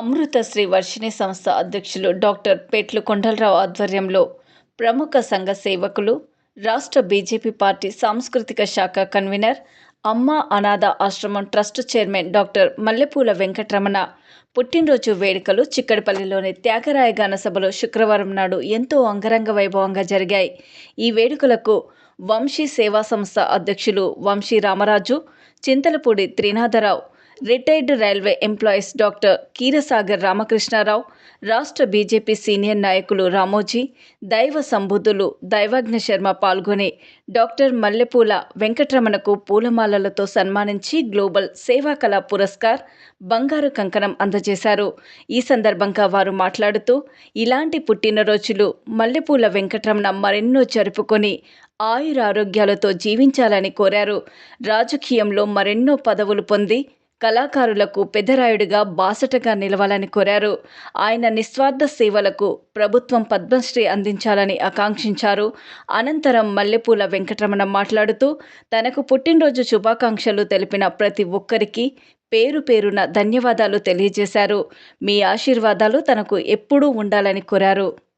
అమృత శ్రీ వర్షిణి సంస్థ అధ్యక్షులు డాక్టర్ పెట్లు కొండలరావు ఆధ్వర్యంలో ప్రముఖ సంఘ సేవకులు రాష్ట్ర బీజేపీ పార్టీ సాంస్కృతిక శాఖ కన్వీనర్ అమ్మ అనాథ ఆశ్రమం ట్రస్ట్ చైర్మన్ డాక్టర్ మల్లెపూల వెంకటరమణ పుట్టినరోజు వేడుకలు చిక్కడపల్లిలోని త్యాగరాయ గాన సభలో శుక్రవారం నాడు ఎంతో అంగరంగ వైభవంగా జరిగాయి. ఈ వేడుకలకు వంశీ సేవా సంస్థ అధ్యక్షులు Vamsi Ramaraju Chintalapudi Trinatharao retired railway employees doctor Keerasagar Ramakrishnarao రాష్ట్ర బీజేపీ సీనియర్ నాయకులు రామోజీ దైవ సంబుద్ధులు దైవజ్ఞ శర్మ పాల్గొని డాక్టర్ మల్లెపూల వెంకటరమణకు పూలమాలలతో సన్మానించి గ్లోబల్ సేవా కళా పురస్కార్ బంగారు కంకణం అందజేశారు. ఈ సందర్భంగా వారు మాట్లాడుతూ ఇలాంటి పుట్టినరోజులు మల్లెపూల వెంకటరమణ మరెన్నో జరుపుకొని ఆయురారోగ్యాలతో జీవించాలని కోరారు. రాజకీయంలో మరెన్నో పదవులు పొంది కళాకారులకు పెదరాయుడిగా బాసటగా నిలవాలని కోరారు. ఆయన నిస్వార్థ సేవలకు ప్రభుత్వం పద్మశ్రీ అందించాలని ఆకాంక్షించారు. అనంతరం మల్లెపూల వెంకటరమణ మాట్లాడుతూ తనకు పుట్టినరోజు శుభాకాంక్షలు తెలిపిన ప్రతి ఒక్కరికి పేరు పేరున ధన్యవాదాలు తెలియజేశారు. మీ ఆశీర్వాదాలు తనకు ఎప్పుడూ ఉండాలని కోరారు.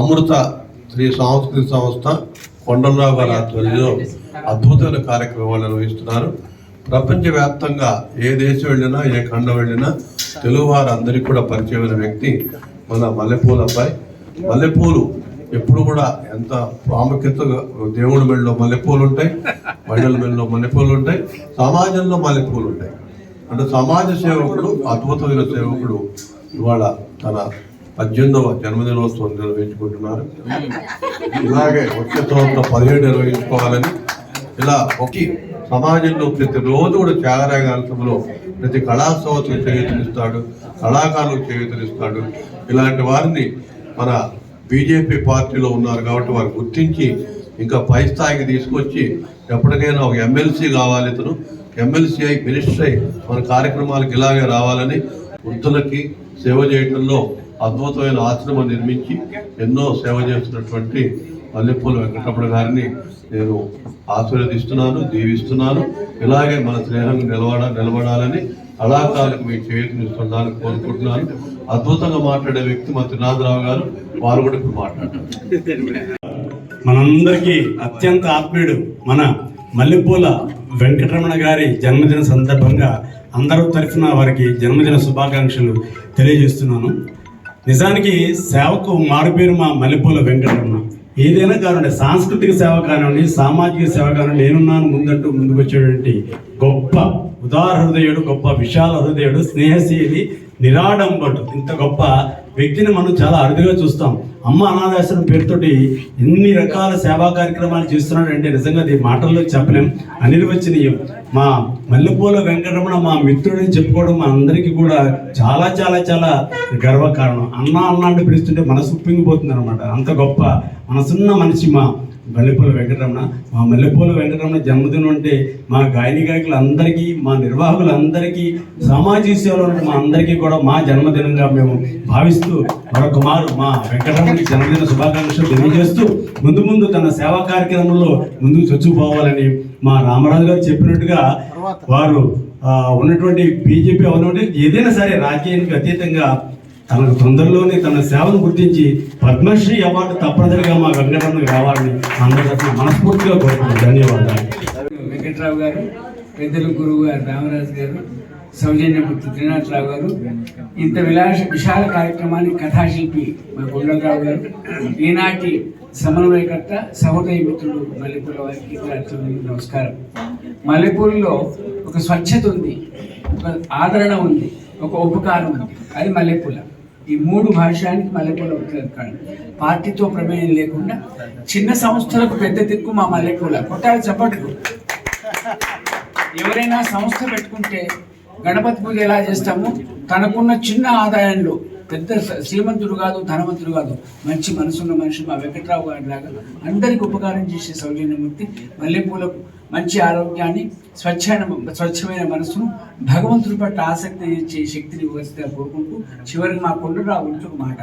అమృత శ్రీ సాంస్కృతిక సంస్థ కొండలరావు గారి ఆధ్వర్యంలో అద్భుతమైన కార్యక్రమాలు నిర్వహిస్తున్నారు. ప్రపంచవ్యాప్తంగా ఏ దేశం వెళ్ళినా ఏ ఖండం వెళ్ళినా తెలుగు వారందరికీ కూడా పరిచయమైన వ్యక్తి మన మల్లెపూల అబ్బాయి. మల్లెపూలు ఎప్పుడు కూడా ఎంత ప్రాముఖ్యతగా దేవుడి మెళ్ళలో మల్లెపూలు ఉంటాయి మహిళల మెళ్ళలో మల్లెపూలు ఉంటాయి సమాజంలో మల్లెపూలు ఉంటాయి. అంటే సమాజ సేవకుడు అద్భుతమైన సేవకుడు ఇవాళ తన పద్దెనిమిదవ జన్మదినోత్సవం నిర్వహించుకుంటున్నారు. ఇలాగే వచ్చే సంవత్సరం పదిహేడు నిర్వహించుకోవాలని ఇలా ఒకే సమాజంలో ప్రతిరోజు కూడా త్యాగరాగాంతంలో ప్రతి కళా సంవత్సరం చేయుతనిస్తాడు కళాకారులకు చేయుతనిస్తాడు. ఇలాంటి వారిని మన బీజేపీ పార్టీలో ఉన్నారు కాబట్టి వారు గుర్తించి ఇంకా పై స్థాయికి తీసుకొచ్చి ఎప్పటికైనా ఒక ఎమ్మెల్సీ కావాలి ఇతను. ఎమ్మెల్సీ అయి మినిస్టర్ అయి మన కార్యక్రమాలకు ఇలాగే రావాలని వృద్ధులకి సేవ చేయడంలో అద్భుతమైన ఆశ్రమం నిర్మించి ఎన్నో సేవ చేస్తున్నటువంటి మల్లెపూల వెంకటరమణ గారిని నేను ఆశీర్వదిస్తున్నాను దీవిస్తున్నాను. ఇలాగే మన స్నేహం నిలబడ నిలబడాలని కళాకారులకు మీ చేయూతనిస్తున్నాను కోరుకుంటున్నాను. అద్భుతంగా మాట్లాడే వ్యక్తి మా త్రినాథరావు గారు వారు కూడా ఇప్పుడు మాట్లాడారు మనందరికీ అత్యంత ఆత్మీయుడు మన మల్లెపూల వెంకటరమణ గారి జన్మదిన సందర్భంగా అందరూ తరఫున వారికి జన్మదిన శుభాకాంక్షలు తెలియజేస్తున్నాను. నిజానికి సేవకు మారుపేరు మా మల్లెపూల వెంకటరమణ. ఏదైనా కానివ్వండి సాంస్కృతిక సేవ కానివ్వండి సామాజిక సేవ కానివ్వండి నేనున్నాను ముందంటూ ముందుకు వచ్చేటువంటి గొప్ప ఉదార హృదయుడు గొప్ప విశాల హృదయుడు స్నేహశీలి నిరాడంబడు ఇంత గొప్ప వ్యక్తిని మనం చాలా అరుదుగా చూస్తాం. అమ్మ అనాథాశ్రమం పేరుతోటి ఎన్ని రకాల సేవా కార్యక్రమాలు చేస్తున్నాడు అంటే నిజంగా అది మాటల్లో చెప్పలేం. అనిర్వచనీయం. మా మల్లెపూల వెంకటరమణ మా మిత్రుడిని చెప్పుకోవడం మా అందరికీ కూడా చాలా చాలా చాలా గర్వకారణం. అన్న అన్న అంటే పిలుస్తుంటే మనసు ఉప్పింగిపోతుంది అనమాట అంత గొప్ప మనసున్న మనిషి మా మల్లెపూల వెంకటరమణ. మా మల్లెపూల వెంకటరమణ జన్మదినం అంటే మా గాయని గాయకులందరికీ మా నిర్వాహకులందరికీ సామాజిక సేవలో ఉన్న మా అందరికీ కూడా మా జన్మదినంగా మేము భావిస్తూ మరొక మారు మా వెంకటరమణకి జన్మదిన శుభాకాంక్షలు తెలియజేస్తూ ముందు ముందు తన సేవా కార్యక్రమంలో ముందుకు చొచ్చుకుపోవాలని మా రామరాజు గారు చెప్పినట్టుగా వారు ఉన్నటువంటి బీజేపీ అవునంటే ఏదైనా సరే రాజకీయానికి అతీతంగా తనకు తొందరలోనే తన సేవను గుర్తించి పద్మశ్రీ అవార్డు తప్పనిసరిగా మా వెంకటరమణకి రావాలని అందరి మనస్ఫూర్తిగా కోరుకుంటున్నాను. ధన్యవాదాలు. వెంకట్రావు గారు పెద్దల గురువు గారు రామరాజు గారు సౌజన్యమూర్తి త్రినాథరావు గారు ఇంత విలాస విశాల కార్యక్రమాన్ని కథాశిల్పి మా కొండలరావు గారు ఈనాటి సమన్వయకర్త సహోదయ మిత్రుడు మల్లెపూల వారికి నమస్కారం. మల్లెపూలలో ఒక స్వచ్ఛత ఉంది ఒక ఆదరణ ఉంది ఒక ఉపకారం ఉంది. అది మల్లెపూల. ఈ మూడు భాషానికి మల్లెపూల ఉపయోగకాడు పార్టీతో ప్రమేయం లేకుండా చిన్న సంస్థలకు పెద్ద దిక్కు మా మల్లెపూల. కొట్టాలి చప్పట్లు. ఎవరైనా సంస్థ పెట్టుకుంటే గణపతి పూజ ఎలా చేస్తామో? తనకున్న చిన్న ఆదాయంలో పెద్ద శ్రీమంతుడు కాదు ధనవంతుడు కాదు మంచి మనసున్న మనిషి మా వెంకట్రావు గారి లాగా అందరికి ఉపకారం చేసే సౌజన్యమూర్తి మల్లెపూలకు మంచి ఆరోగ్యాన్ని స్వచ్ఛమైన స్వచ్ఛమైన మనసును భగవంతుడి పట్ల ఆసక్తి ఇచ్చే శక్తిని ఇవ్వగా కోరుకుంటూ చివరికి మా కొండలరావు గురించి ఒక మాట.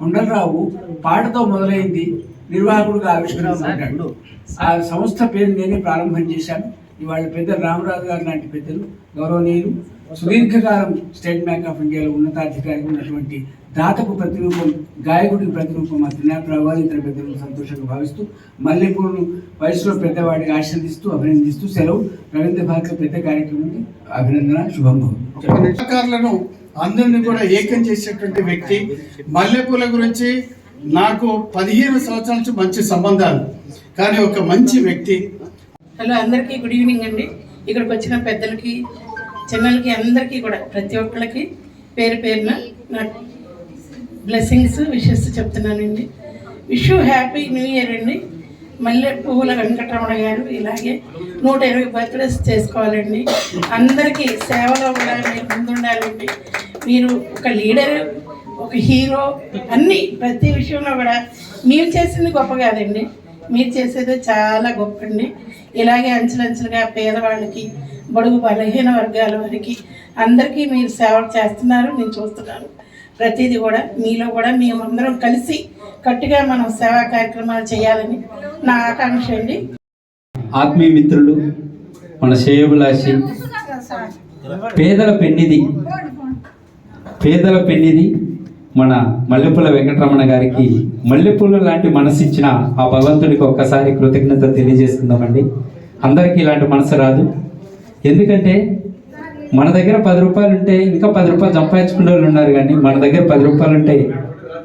కొండలరావు పాటతో మొదలైంది నిర్వాహకుడుగా ఆవిష్కరించాడు ఆ సంస్థ పేరు నేనే ప్రారంభం చేశాను. ఇవాళ పెద్ద రామరాజు గారు లాంటి పెద్దలు గౌరవనీయులు సుదీర్ఘకాలం స్టేట్ బ్యాంక్ ఆఫ్ ఇండియాలో ఉన్నతాధికారి ఉన్నటువంటి దాతకు ప్రతిరూపం గాయకుడికి ప్రతిరూపం మా త్రినాథరావు ఇతర పెద్దలు సంతోషంగా భావిస్తూ మల్లెపూర్లు వయసులో పెద్దవాడికి ఆశీర్దిస్తూ అభినందిస్తూ సెలవు. రవీంద్ర భారతిలో పెద్ద కార్యక్రమం అభినందన శుభం భవతు. కళాకారులను అందరినీ కూడా ఏకం చేసేటువంటి వ్యక్తి. మల్లెపూల గురించి నాకు పదిహేను సంవత్సరాల నుంచి మంచి సంబంధాలు కానీ ఒక మంచి వ్యక్తి. హలో అందరికీ గుడ్ ఈవినింగ్ అండి. ఇక్కడికి వచ్చిన పెద్దలకి చిన్నలకి అందరికీ కూడా ప్రతి ఒక్కరికి పేరు పేరున నా బ్లెస్సింగ్స్ విషెస్ చెప్తున్నానండి. విష్ హ్యాపీ న్యూ ఇయర్ అండి. మల్లె పువ్వుల వెంకటరమణ గారు ఇలాగే నూట ఇరవై బర్త్డేస్ చేసుకోవాలండి. అందరికీ సేవలో కూడా మీరు ముందుండాలండి మీరు ఒక లీడర్ ఒక హీరో అన్నీ ప్రతి విషయంలో కూడా మీరు చేసింది గొప్ప కాదండి. మీరు చేసేది చాలా గొప్ప అండి. ఇలాగే అంచులంచులుగా పేదవాళ్ళకి బడుగు బలహీన వర్గాల వారికి అందరికీ మీరు సేవ చేస్తున్నారు నేను చూస్తున్నాను. ప్రతిదీ కూడా మీలో కూడా మేమందరం కలిసి కట్టుగా మనం సేవా కార్యక్రమాలు చేయాలని నా ఆకాంక్ష అండి. ఆత్మీయ మిత్రులు మన శ్రేయోభిలాషి పేదల పెన్నిది పేదల పెన్నిది మన మల్లెపూల వెంకటరమణ గారికి మల్లెపూల లాంటి మనసు ఇచ్చిన ఆ భగవంతుడికి ఒక్కసారి కృతజ్ఞత తెలియజేసుకుందామండి. అందరికీ ఇలాంటి మనసు రాదు. ఎందుకంటే మన దగ్గర పది రూపాయలు ఉంటే ఇంకా పది రూపాయలు సంపాదించుకునే వాళ్ళు ఉన్నారు కానీ మన దగ్గర పది రూపాయలు ఉంటే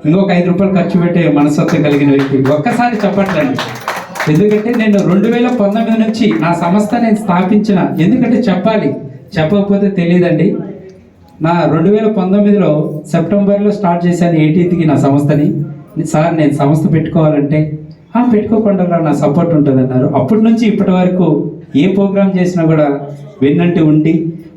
ఇంకొక ఐదు రూపాయలు ఖర్చు పెట్టే మనస్తత్వం కలిగిన వ్యక్తి. ఒక్కసారి చెప్పట్లండి. ఎందుకంటే నేను రెండు వేల పంతొమ్మిది నుంచి నా సంస్థ నేను స్థాపించిన. ఎందుకంటే చెప్పాలి. చెప్పకపోతే తెలియదండి. నా రెండు వేల పంతొమ్మిదిలో సెప్టెంబర్లో స్టార్ట్ చేశాను ఎయిటీన్త్కి నా సంస్థని. సార్ నేను సంస్థ పెట్టుకోవాలంటే "ఆ, పెట్టుకోకుండా నా సపోర్ట్ ఉంటుంది అన్నారు అప్పటి నుంచి ఇప్పటి వరకు ఏ ప్రోగ్రామ్ చేసినా కూడా వెన్నంటి ఉండి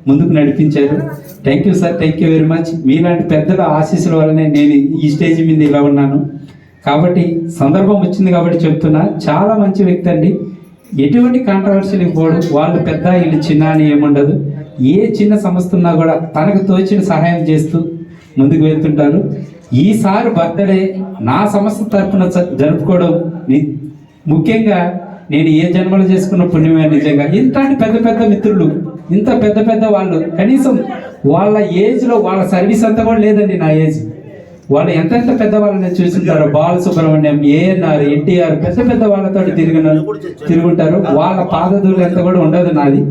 ముందుకు నడిపించారు. Thank you sir thank you very much మీలాంటి పెద్దల ఆశీస్సుల వల్లనే నేను ఈ స్టేజ్ మీద ఇలా ఉన్నాను. కాబట్టి సందర్భం వచ్చింది కాబట్టి చెప్తున్నా చాలా మంచి వ్యక్తి అండి. ఎటువంటి కాంట్రవర్సీలు పోడు వాళ్ళు పెద్ద వీళ్ళు చిన్న అని ఏముండదు. ఏ చిన్న సంస్థ ఉన్నా కూడా తనకు తోచిన సహాయం చేస్తూ ముందుకు వెళ్తుంటారు. ఈసారి బర్త్డే నా సంస్థ తరఫున జ- జరుపుకోవడం ముఖ్యంగా నేను ఏ జన్మలో చేసుకున్న పుణ్యమే నిజంగా? ఇంతటి పెద్ద పెద్ద మిత్రులు ఇంత పెద్ద పెద్ద వాళ్ళు కనీసం వాళ్ళ ఏజ్లో వాళ్ళ సర్వీస్ అంతా కూడా లేదండి నా ఏజ్ వాళ్ళు ఎంతెంత పెద్ద వాళ్ళని చూసింటారు బాలసుబ్రహ్మణ్యం ఏఎన్ఆర్ ఎన్టీఆర్ పెద్ద పెద్ద వాళ్ళతో తిరిగిన తిరుగుంటారు. వాళ్ళ పాదధూలు ఎంత కూడా ఉండదు నాది.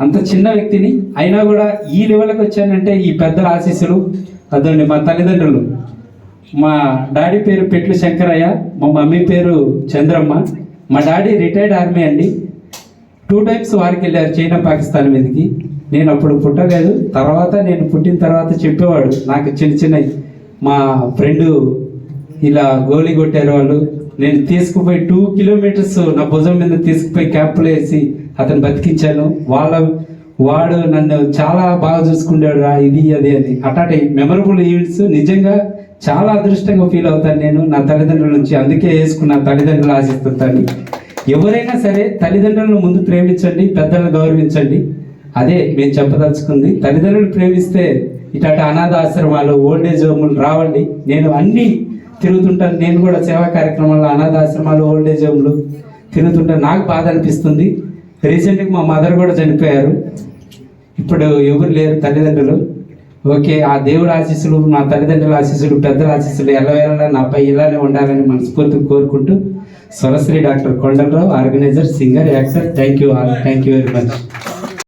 అంత చిన్న వ్యక్తిని అయినా కూడా ఈ లెవెల్కి వచ్చానంటే ఈ పెద్దల ఆశీస్సులు అదండి మా తల్లిదండ్రులు. మా డాడీ పేరు పెట్లు శంకరయ్య మా మమ్మీ పేరు చంద్రమ్మ. మా డాడీ రిటైర్డ్ ఆర్మీ అండి. టూ టైమ్స్ వారికి వెళ్ళారు చైనా పాకిస్తాన్ మీదకి. నేను అప్పుడు పుట్టలేదు. తర్వాత నేను పుట్టిన తర్వాత చెప్పేవాడు నాకు చిన్న చిన్న మా ఫ్రెండు ఇలా గోళీ కొట్టారు వాళ్ళు. నేను తీసుకుపోయి టూ కిలోమీటర్స్ నా భుజం మీద తీసుకుపోయి క్యాంపులు వేసి అతను బతికించాను వాళ్ళ వాడు నన్ను చాలా బాగా చూసుకున్నాడు రా ఇది అది అని. అట్లాంటి మెమరబుల్ ఈవెంట్స్ నిజంగా చాలా అదృష్టంగా ఫీల్ అవుతాను నేను నా తల్లిదండ్రుల నుంచి. అందుకే వేసుకున్న తల్లిదండ్రులు ఆశిస్తుంటాను. ఎవరైనా సరే తల్లిదండ్రులను ముందు ప్రేమించండి పెద్దలను గౌరవించండి. అదే మేము చెప్పదలుచుకుంది. తల్లిదండ్రులు ప్రేమిస్తే ఇట్లాంటి అనాథ ఆశ్రమాలు ఓల్డేజ్ హోములు రావండి. నేను అన్ని తిరుగుతుంటాను. నేను కూడా సేవా కార్యక్రమాల్లో అనాథ ఆశ్రమాలు ఓల్డేజ్ హోమ్లు తిరుగుతుంటాను నాకు బాధ అనిపిస్తుంది. రీసెంట్గా మా మదర్ కూడా చనిపోయారు. ఇప్పుడు ఎవరు లేరు తల్లిదండ్రులు. ఓకే ఆ దేవుడు ఆశీస్సులు మా తల్లిదండ్రుల ఆశీస్సులు పెద్దల ఆశీస్సులు నా నాపై ఇలానే ఉండాలని మనస్ఫూర్తిగా కోరుకుంటూ Swarasri doctor Kondalarao organizer singer actor. Thank you all thank you very much